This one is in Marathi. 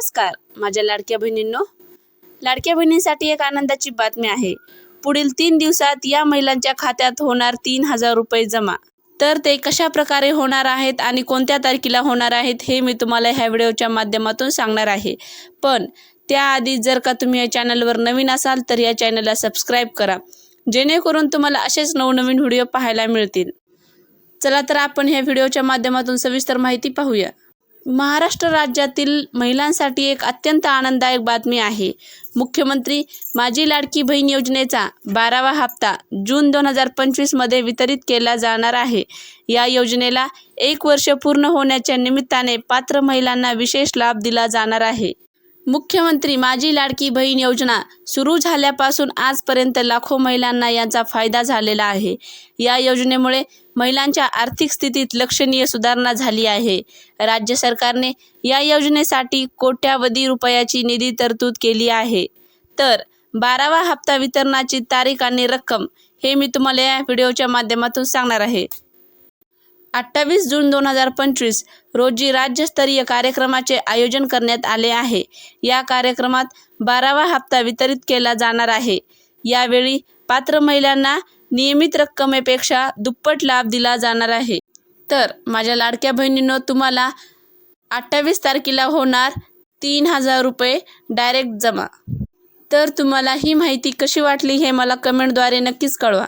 नमस्कार माझ्या लाडक्या बहिणींनो. लाडक्या बहिणींसाठी एक आनंदाची बातमी आहे. पुढील तीन दिवसात या महिलांच्या खात्यात होणार तीन हजार रुपये जमा. तर ते कशा प्रकारे होणार आहेत आणि कोणत्या तारखेला होणार आहेत हे मी तुम्हाला ह्या व्हिडिओच्या माध्यमातून सांगणार आहे. पण त्याआधी जर का तुम्ही या चॅनलवर नवीन असाल तर या चॅनलला सबस्क्राईब करा. जेणेकरून तुम्हाला असेच नवनवीन व्हिडिओ पाहायला मिळतील. चला तर आपण ह्या व्हिडिओच्या माध्यमातून सविस्तर माहिती पाहूया. महाराष्ट्र राज्यातील महिलांसाठी एक अत्यंत आनंददायक बातमी आहे. मुख्यमंत्री माझी लाडकी बहीण योजनेचा बारावा हप्ता जून दोन हजार पंचवीसमध्ये वितरित केला जाणार आहे. या योजनेला एक वर्ष पूर्ण होण्याच्या निमित्ताने पात्र महिलांना विशेष लाभ दिला जाणार आहे. मुख्यमंत्री माझी लाडकी बहीण योजना सुरू झाल्यापासून आजपर्यंत लाखो महिलांना याचा फायदा झालेला आहे. या योजनेमुळे महिलांच्या आर्थिक स्थितीत लक्षणीय सुधारणा झाली आहे. राज्य सरकारने या योजनेसाठी कोट्यावधी रुपयाची निधी तरतूद केली आहे. तर बारावा हप्ता वितरणाची तारीख आणि रक्कम हे मी तुम्हाला या व्हिडिओच्या माध्यमातून सांगणार आहे. अठ्ठावीस जून दोन हजार पंचवीस रोजी राज्यस्तरीय कार्यक्रमाचे आयोजन करण्यात आले आहे. या कार्यक्रमात बारावा हप्ता वितरित केला जाणार आहे. यावेळी पात्र महिलांना नियमित रक्कमेपेक्षा दुप्पट लाभ दिला जाणार आहे. तर माझ्या लाडक्या बहिणींनो तुम्हाला अठ्ठावीस तारखेला होणार तीन हजार रुपये डायरेक्ट जमा. तर तुम्हाला ही माहिती कशी वाटली हे मला कमेंटद्वारे नक्कीच कळवा.